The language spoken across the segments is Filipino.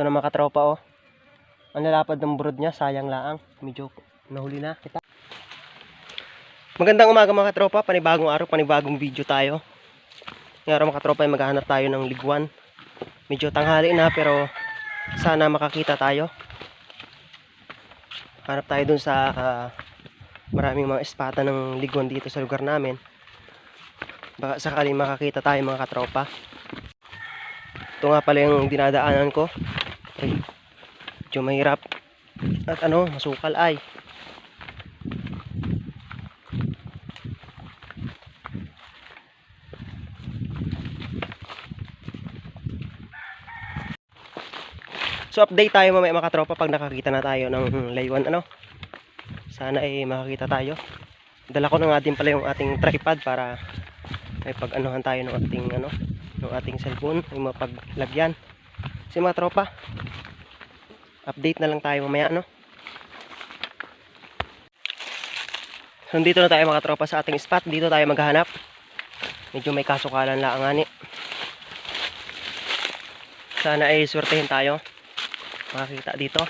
Ito na mga katropa oh. Ang lalapad ng brood niya, sayang laang. Medyo nahuli na kita. Magandang umaga mga katropa, panibagong araw, panibagong video tayo. Ngayong araw mga katropa ay maghahanap tayo ng liguan. Medyo tanghali na pero sana makakita tayo. Hanap tayo dun sa ah, maraming mga espata ng liguan dito sa lugar namin. Baka sakaling makakita tayo mga katropa. Ito nga pala yung dinadaanan ko. Ay, medyo mahirap. At ano, masukal ay. So update tayo mamaya mga katropa pag nakakita na tayo ng laywan ano. Sana ay makakita tayo. Dala ko na nga din pala yung ating tripod para ay pag anuhan tayo ng ating ano, ng ating cellphone, yung mapaglagyan. Kasi mga tropa, update na lang tayo mamaya ano. So dito na tayo mga tropa sa ating spot, dito tayo maghahanap. Medyo may kasukalan lang ani. Sana ay swertehin tayo makakita dito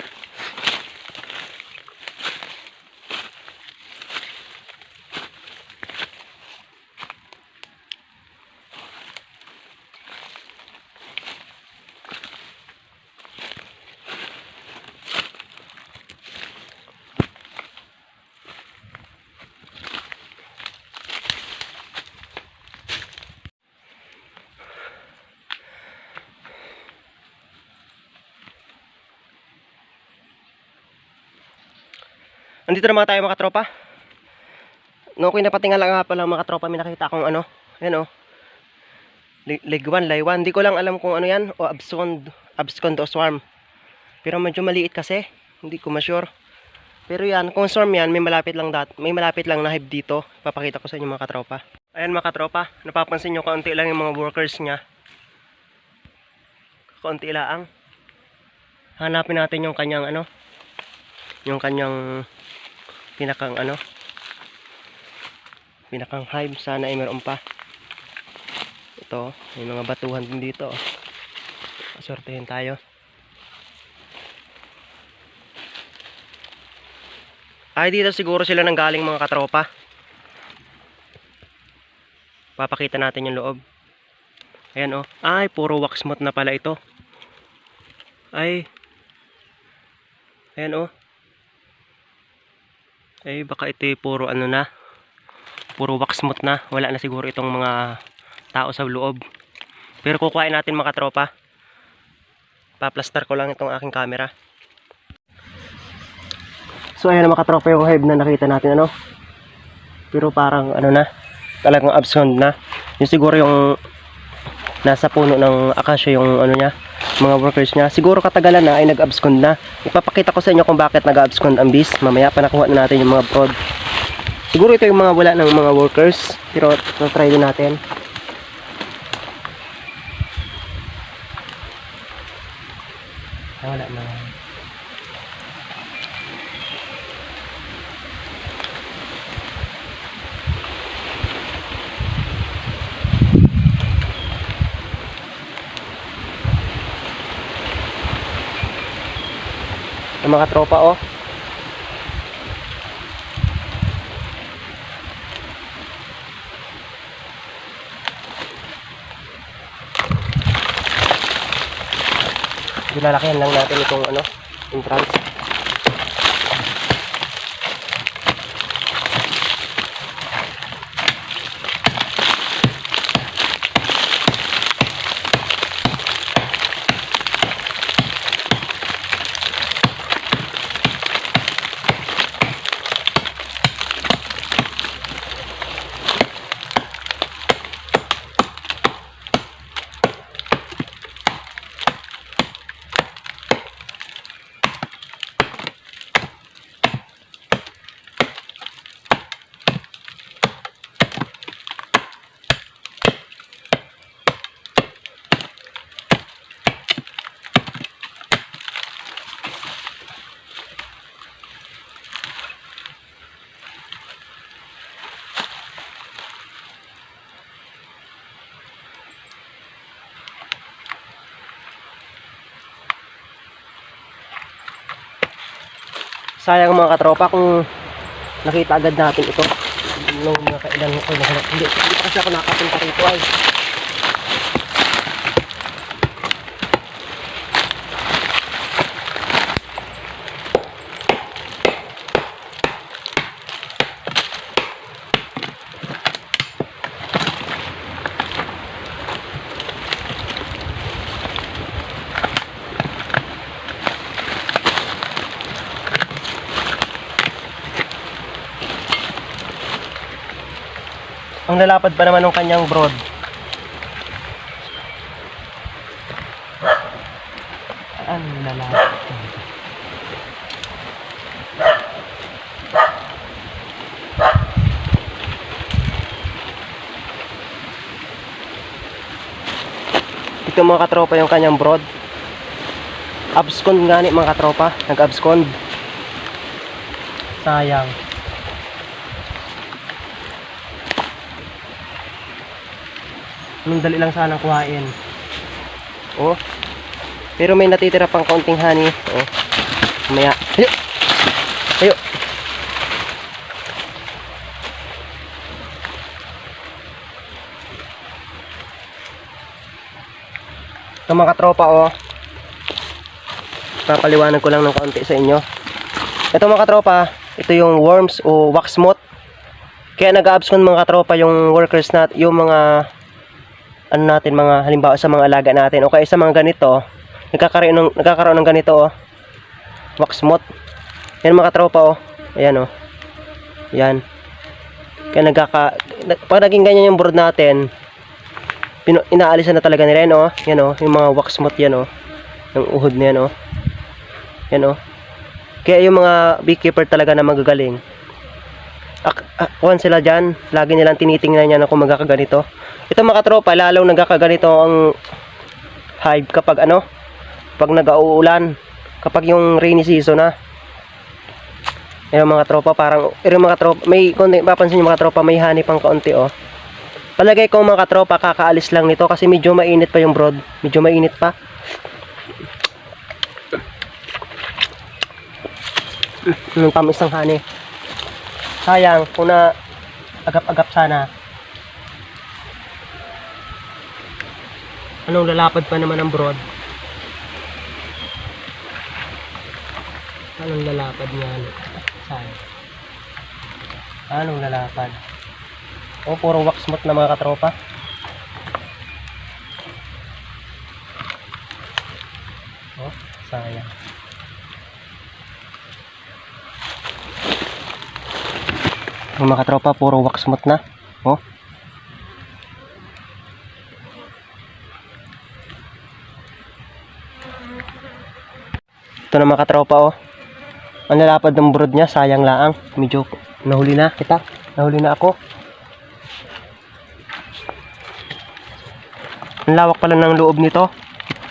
Andito naman tayo mga tropa. No, kung napatingala nga pala mga tropa, may nakita akong ano. Ayan oh. Li- Ligwan, laywan. Hindi ko lang alam kung ano yan. O abscond, abscond o swarm. Pero medyo maliit kasi. Hindi ko ma-sure. Pero yan, kung swarm yan, may malapit lang dat may malapit lang na hive dito. Papakita ko sa inyo mga katropa. Ayan mga katropa, napapansin nyo kaunti lang yung mga workers niya. Kaunti lang. Hanapin natin yung kanyang ano, yung kanyang pinakang ano? Pinakang hive sana ay meron pa. Ito may mga batuhan din dito. Sortehin tayo. Ay dito siguro sila nang galing mga katropa. Papakita natin yung loob. Ayan oh. Ay puro wax moth na pala ito. Ay. Ayan oh eh baka ito puro ano na puro wax moth na. Wala na siguro itong mga tao sa loob. Pero kukuhain natin mga tropa paplastar ko lang itong aking camera. So ayan mga tropa yung hive na nakita natin ano? Pero parang ano na talagang abscond na. Yung siguro yung nasa puno ng akasya yung ano niya mga workers niya. Siguro katagalan na ay nag-abscond na. Ipapakita ko sa inyo kung bakit nag-abscond ang beast mamaya pa nakuha na natin yung mga prod siguro ito yung mga wala ng mga workers. Pero try din natin. Ah, wala na mga tropa oh Dilalakihan lang natin itong ano, entrance. Sayang mga katropa kung nakita agad natin ito. Nung nakailan ko na hindi, hindi pa kasi ako nakapunta rito ay. Ang lalapad pa naman ng kanyang broad. Ang lalapad. Ito mga katropa yung kanyang broad. Abscond nga ni mga katropa. Nag-abscond. Sayang. Nung dali lang sanang kuhain. Oh. Pero may natitira pang kaunting honey. Oh. Maya. Ayo. Ayo. Ito mga katropa oh. Papaliwanag ko lang ng kaunti sa inyo. Ito mga katropa, ito yung worms o wax moth. Kaya nag-abscond mga katropa yung workers nat, yung mga ano natin mga halimbawa sa mga alaga natin o kaya sa mga ganito nagkakaroon ng nagkakaroon ng ganito oh. Wax moth. Yan mga tropa oh. Ayan oh. Yan. Kaya nagkaka nag- pag naging ganyan yung board natin pino, inaalisan na talaga nila yan oh. Yan oh. Yung mga wax moth yan oh. Yung uhod na yan oh. Yan oh. Kaya yung mga beekeeper talaga na magagaling. Ak, ak, sila dyan. Lagi nilang tinitingnan yan kung magkakaganito ito mga tropa, lalo nagkakaganito ang hive kapag ano, pag nag-uulan, kapag yung rainy season na. Yung mga tropa, parang, yung mga tropa, may, kung papansin yung mga tropa, may honey pang kaunti oh. Palagay ko mga tropa, kakaalis lang nito kasi medyo mainit pa yung broad. Medyo mainit pa. Yung tamis ng honey. Sayang, kung na agap-agap sana. Anong lalapad pa naman ang broad? Anong lalapad niya? Ano? Saan? Anong lalapad? O, puro wax moth na mga katropa. Oh, sayang. Mga katropa, puro wax moth na. Oh. Ito na mga katropa oh. Ang lalapad ng brood niya, sayang laang. Medyo nahuli na kita. Nahuli na ako. Ang lawak pala ng loob nito.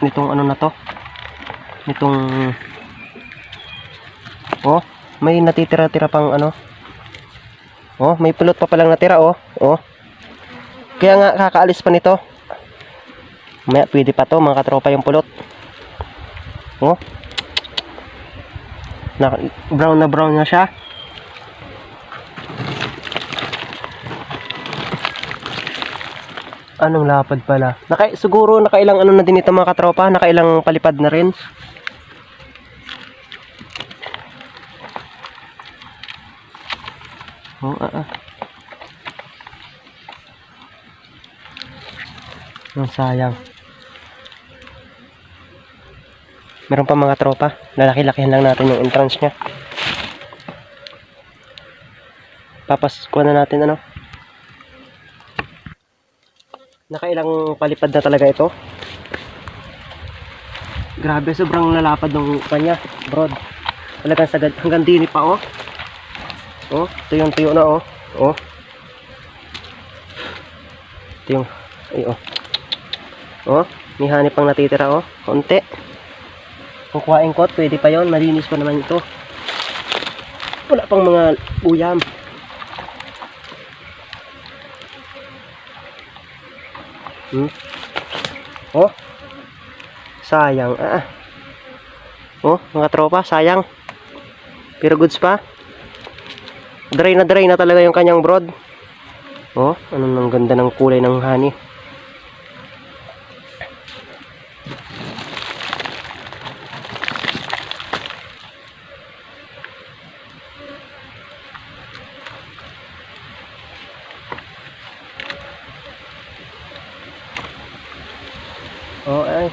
Nitong ano na to. Nitong Oh, may natitira-tira pang ano. Oh, may pulot pa palang natira oh. Oh. Kaya nga kakaalis pa nito. Maya pwede pa to mga katropa yung pulot. Oh. Na, brown na brown na siya. Anong lapad pala? Naka, siguro nakailang ano na din ito mga katropa. Nakailang palipad na rin. Oh, ah, ah. Ang sayang. Meron pa mga tropa. Lalaki-lakihan lang natin yung entrance niya. Papaskuha na natin ano. Nakailang palipad na talaga ito. Grabe, sobrang lalapad ng kanya, broad. Talagang sagad, hanggang dini pa oh. Oh, tuyong tuyo na oh. Oh. Ito yung, ay oh. Oh, may hanip pang natitira oh. Konti. Kukuhain ko, pwede pa yon Malinis pa naman ito. Wala pang mga uyam. Hmm? Oh. Sayang. Ah. ah. Oh, mga tropa, sayang. Pero goods pa. Dry na dry na talaga yung kanyang broad. Oh, ano nang ganda ng kulay ng honey. Oh, ay.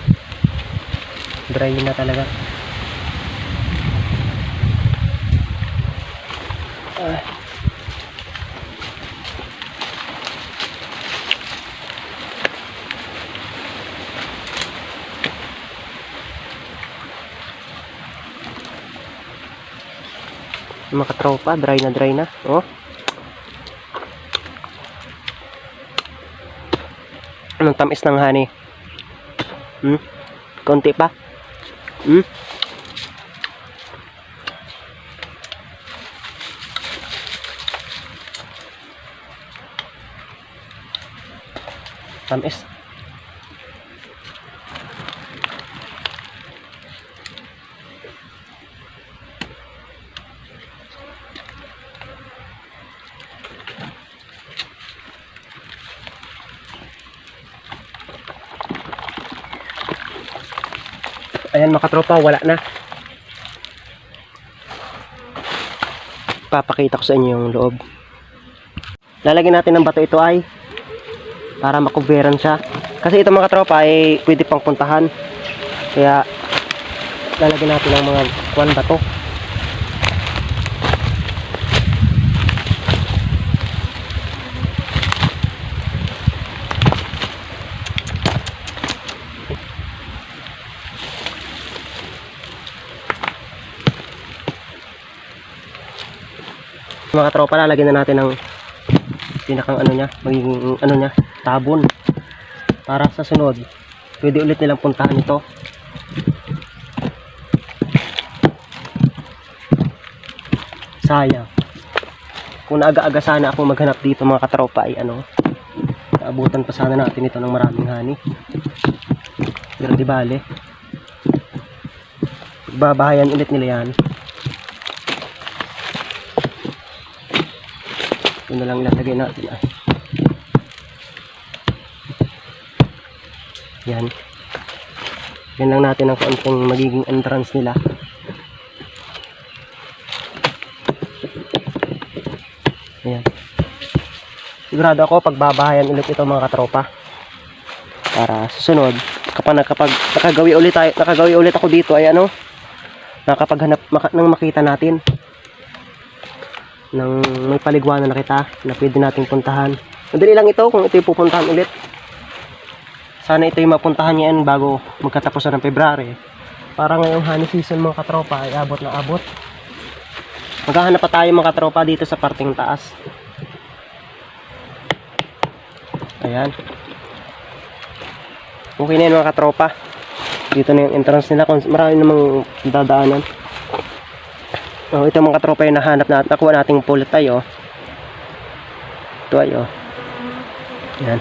Dry na talaga. Ah. Mga katropa, dry na dry na. Oh. Anong tamis ng honey? Hmm? Konti pa? Hmm? Tamis. Mga katropa, wala na. Papakita ko sa inyo yung loob. Lalagyan natin ng bato ito ay para makuberan siya. Kasi ito mga katropa ay pwede pang puntahan. Kaya lalagyan natin ng mga kwan bato. Mga katropa, lalagyan na natin ng pinakang ano niya, magiging ano niya, tabon. Para sa sunod, pwede ulit nilang puntahan ito. Sayang. Kung naaga-aga sana ako maghanap dito mga katropa ay ano, naabutan pa sana natin ito ng maraming hani. Pero di bale. Babahayan ulit nila yan. Ito na lang ilalagay natin ah. Yan. Yan lang natin ang konting magiging entrance nila. Ayan. Sigurado ako pagbabahayan ulit ito mga katropa. Para susunod, kapag kapag nakagawi ulit tayo, nakagawi ulit ako dito ay ano, nakapaghanap maka, nang makita natin ng may paligwanan na kita na pwede nating puntahan. Madali lang ito kung ito yung pupuntahan ulit. Sana ito yung mapuntahan yan bago magkatapos na ng February. Para ngayong honey season mga katropa ay abot na abot. Maghahanap pa tayo mga katropa dito sa parting taas. Ayan. Okay na yun mga katropa. Dito na yung entrance nila. Kung Marami namang dadaanan. Oh, ito mga katropa yung nahanap natin. Nakuha nating pulot tayo. Ito ay oh. Yan.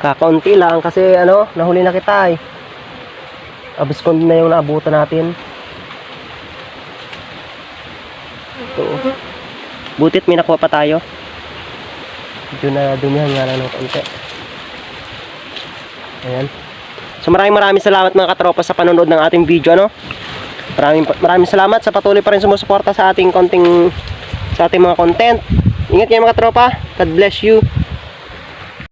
Kakaunti lang kasi ano, nahuli na kita eh. Abis na yung naabutan natin. Ito. oh. Butit may nakuha pa tayo. Medyo na dumihan nga lang ng konti. Ayan. So maraming maraming salamat mga katropa sa panonood ng ating video ano. Maraming maraming salamat sa patuloy pa rin sumusuporta sa ating konting sa ating mga content. Ingat kayo mga tropa. God bless you.